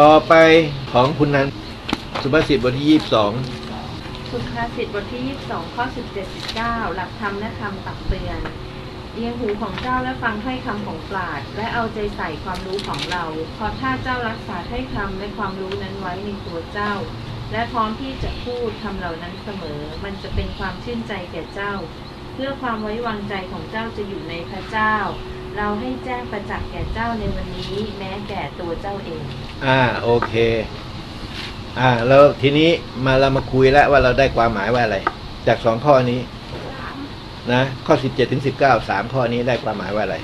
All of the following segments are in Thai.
ต่อไปของคุณนันสุภาษิตบทที่ยี่สิบสองสุภาษิตบทที่ 22 ข้อ 17 19 หลักธรรมและคำตักเตือนเอียงหูของเจ้าและฟังถ้อยคำของปราด และเอาใจใส่ความรู้ของเราเพราะถ้าเจ้ารักษาถ้อยคำและความรู้นั้นไว้ในตัวเจ้า และพร้อมที่จะพูดคำเหล่านั้นเสมอ มันจะเป็นความชื่นใจแก่เจ้า เพื่อความไว้วางใจของเจ้าจะอยู่ในพระเจ้า เราให้แจ้งประจักษ์แก่เจ้าในวันนี้แม้แก่ตัวเจ้าเอง อ่าโอเค อ่าแล้วทีนี้มาเรามาคุยแล้วว่าเราได้ความหมายว่าอะไร จากสองข้อนี้ นะ ข้อสิบเจ็ดถึงสิบเก้าสามข้อนี้ได้ความหมายว่าอะไร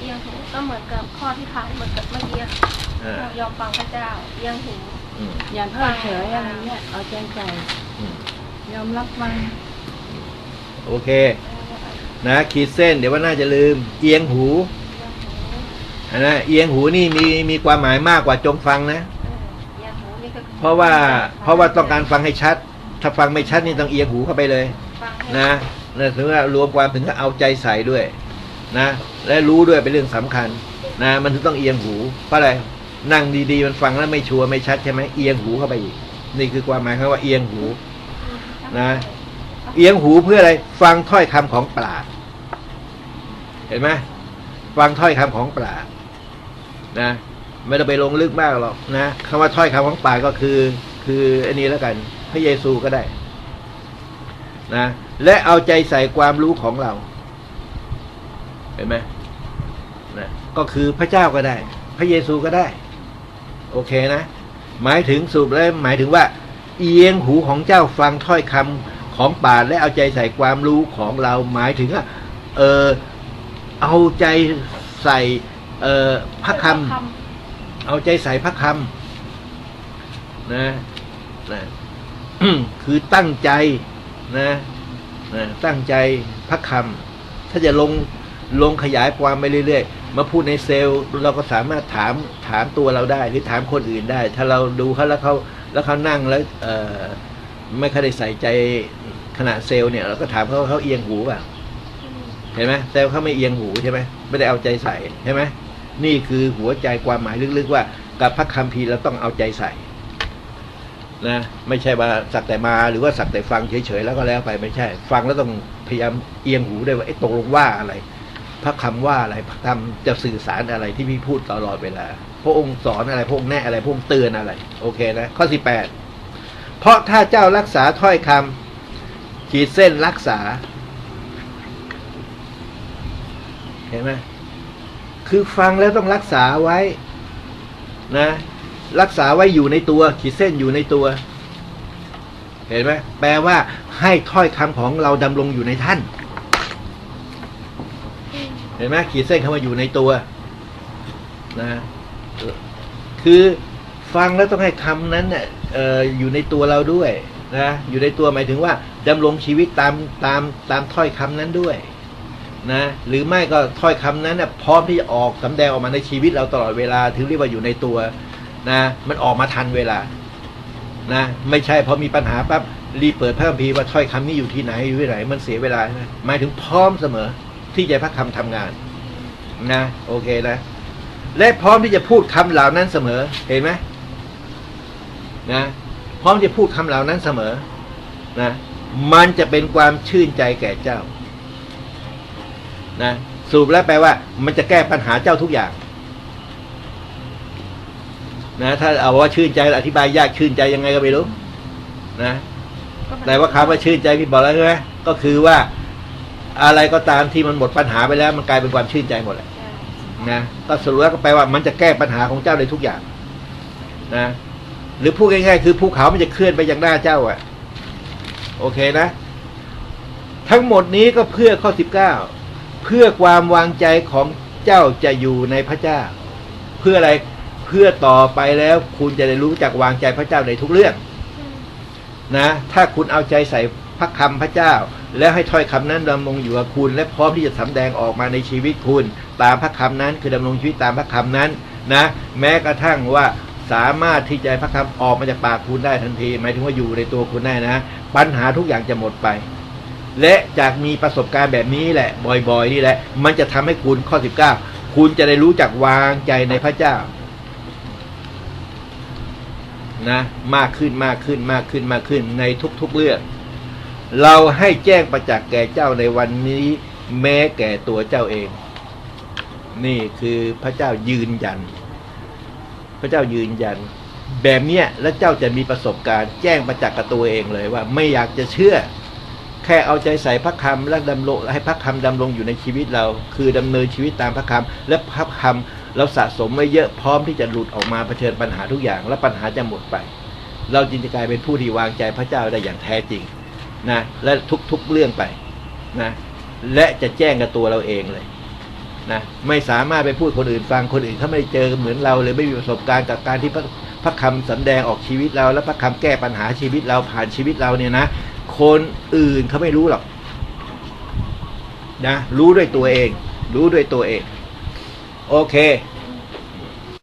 เอียงหูก็เหมือนกับข้อที่ผ่านเหมือนกับเมื่อกี้ค่ะอ่า ยอมฟังพระเจ้าเอียงหู อืมอย่าเพิกเฉยอะไรเงี้ยเอาใจใส่อืมยอมรับฟัง โอเค นะขีดเส้นเดี๋ยวว่าน่าจะลืม เอียงหูนะเอียงหูนี่มีมีความหมายมากกว่าจงฟังนะ เพราะว่าเพราะว่าต้องการฟังให้ชัด ถ้าฟังไม่ชัดนี่ต้องเอียงหูเข้าไปเลย นะนะถึงว่ารวมความถึงเอาใจใส่ด้วย นะ และรู้ด้วยเป็นเรื่องสำคัญ นะ มันถึงต้องเอียงหู เพราะอะไรนั่งดีๆมันฟังแล้วไม่ชัวร์ไม่ชัดใช่ไหมเอียงหูเข้าไปอีก นี่คือความหมายคำว่าเอียงหู นะ เอียงหูเพื่ออะไร ฟังถ้อยคำของปราดเห็นไหมฟังถ้อยคำของปราดนะไม่ต้องไปลงลึกมากหรอกนะคำว่าถ้อยคำของปราดก็คือ คืออันนี้แล้วกัน พระเยซูก็ได้ นะและเอาใจใส่ความรู้ของเรา เห็นไหมนะก็คือพระเจ้าก็ได้ พระเยซูก็ได้ โอเคนะ หมายถึงสรุปแล้วหมายถึงว่า เอียงหูของเจ้าฟังถ้อยคำ ของป่าและเอาใจใส่ความรู้ของเราหมายถึงว่าเออเอาใจใส่เออพระคำเอาใจใส่พระคำนะนะคือตั้งใจนะนะตั้งใจพระคำถ้าจะลงลงขยายความไปเรื่อยๆ มาพูดในเซลล์เราก็สามารถถามถามตัวเราได้ หรือถามคนอื่นได้ ถ้าเราดูเขาแล้วเขาแล้วเขานั่งแล้วเออ ไม่ค่อยได้ใส่ใจขณะเซลล์เนี่ยเราก็ถามเขาว่าเขาเอียงหูเปล่ะเห็นไหมเซลล์เขาไม่เอียงหูใช่ไหมไม่ได้เอาใจใส่ใช่ไหมนี่คือหัวใจความหมายลึกๆว่า กับพระคัมภีร์เราต้องเอาใจใส่นะไม่ใช่ว่าสักแต่มาหรือว่าสักแต่ฟังเฉยๆแล้วก็แล้วไปไม่ใช่ ฟังแล้วต้องพยายามเอียงหูด้วยว่าไอ้ตกลงว่าอะไร พระคำว่าอะไรพระคำจะสื่อสารอะไรที่พี่พูดตลอดเวลา พระองค์สอนอะไรพระองค์แนะอะไรพระองค์เตือนอะไร โอเคนะข้อสิบแปด เพราะถ้าเจ้ารักษาถ้อยคำขีดเส้นรักษา เห็นไหมคือฟังแล้วต้องรักษาไว้นะ รักษาไว้อยู่ในตัว ขีดเส้นอยู่ในตัว เห็นไหมแปลว่าให้ถ้อยคำของเราดำรงอยู่ในท่าน เห็นไหมขีดเส้นคำว่าอยู่ในตัวนะคือ ฟังแล้วต้องให้คำนั้นเนี่ยอออยู่ในตัวเราด้วยนะอยู่ในตัวหมายถึงว่าดำรงชีวิตตามตามตามถ้อยคำนั้นด้วยนะหรือไม่ก็ถ้อยคำนั้นน่ะพร้อมที่จะออกสำแดงออกมาในชีวิตเราตลอดเวลาถึงเรียกว่าอยู่ในตัวนะมันออกมาทันเวลานะไม่ใช่พอมีปัญหาปั๊บรีเปิดพระคัมภีร์ว่าถ้อยคำนี้อยู่ที่ไหนอยู่ที่ไหน มันเสียเวลาใช่ไหมหมายถึงพร้อมเสมอที่จะพระคำทำงานนะโอเคนะและพร้อมที่จะพูดคำเหล่านั้นเสมอเห็นไหม นะพร้อมจะพูดคำเหล่านั้นเสมอนะมันจะเป็นความชื่นใจแก่เจ้านะสรุปแล้วแปลว่า มันจะแก้ปัญหาเจ้าทุกอย่างนะถ้าเอาว่าชื่นใจอธิบายยากชื่นใจยังไงก็ไม่รู้นะแต่ว่าคำว่าชื่นใจพี่บอกแล้วใช่ไหมก็คือว่าอะไรก็ตามที่มันหมดปัญหาไปแล้ว มันกลายเป็นความชื่นใจหมดแหละนะก็สรุปแล้วก็แปลว่ามันจะแก้ปัญหาของเจ้าได้ทุกอย่าง นะ หรือพูดง่ายๆคือภูเขามันจะเคลื่อนไปย่างหน้าเจ้าอะ โอเคนะ ทั้งหมดนี้ก็เพื่อข้อสิบเก้าเพื่อความวางใจของเจ้าจะอยู่ในพระเจ้า เพื่ออะไรเพื่อต่อไปแล้วคุณจะได้รู้จักวางใจพระเจ้าในทุกเรื่องนะ ถ้าคุณเอาใจใส่พระคำพระเจ้า แล้วให้ถ้อยคำนั้นดำรงอยู่กับคุณ และพร้อมที่จะสำแดงออกมาในชีวิตคุณ ตามพระคำนั้นคือดำรงชีวิตตามพระคำนั้นนะ แม้กระทั่งว่า สามารถที่จะให้พระคำออกมาจากปากคุณได้ทันที หมายถึงว่าอยู่ในตัวคุณได้นะ ปัญหาทุกอย่างจะหมดไป และจากมีประสบการณ์แบบนี้แหละ บ่อยๆ นี่แหละ มันจะทำให้คุณข้อ 19 คุณจะได้รู้จักวางใจในพระเจ้านะมากขึ้นมากขึ้นมากขึ้นมากขึ้นในทุกๆเรื่อง เราให้แจ้งประจักษ์แก่เจ้าในวันนี้แม้แก่ตัวเจ้าเอง นี่คือพระเจ้ายืนยัน ระเจ้ายืนยัน แบบเนี้ยแล้วเจ้าจะมีประสบการณ์แจ้งประจักษ์กับตัวเองเลยว่าไม่อยากจะเชื่อ แค่เอาใจใส่พระคำและดำรงให้พระคำดำรงอยู่ในชีวิตเรา คือดำเนินชีวิตตามพระคำและพระคำเราสะสมไว้เยอะพร้อมที่จะหลุดออกมาเผชิญปัญหาทุกอย่าง และปัญหาจะหมดไป เราจึงจะกลายเป็นผู้ที่วางใจพระเจ้าได้อย่างแท้จริงนะและทุกๆเรื่องไปนะและจะแจ้งกับตัวเราเองเลย นะไม่สามารถไปพูดคนอื่นฟังคนอื่นเขาไม่เจอเหมือนเราเลยไม่มีประสบการณ์กับการที่พระพระคำสำแดงออกชีวิตเรา และพระคำแก้ปัญหาชีวิตเราผ่านชีวิตเราเนี่ยนะคนอื่นเขาไม่รู้หรอกนะรู้ด้วยตัวเอง รู้ด้วยตัวเอง โอเค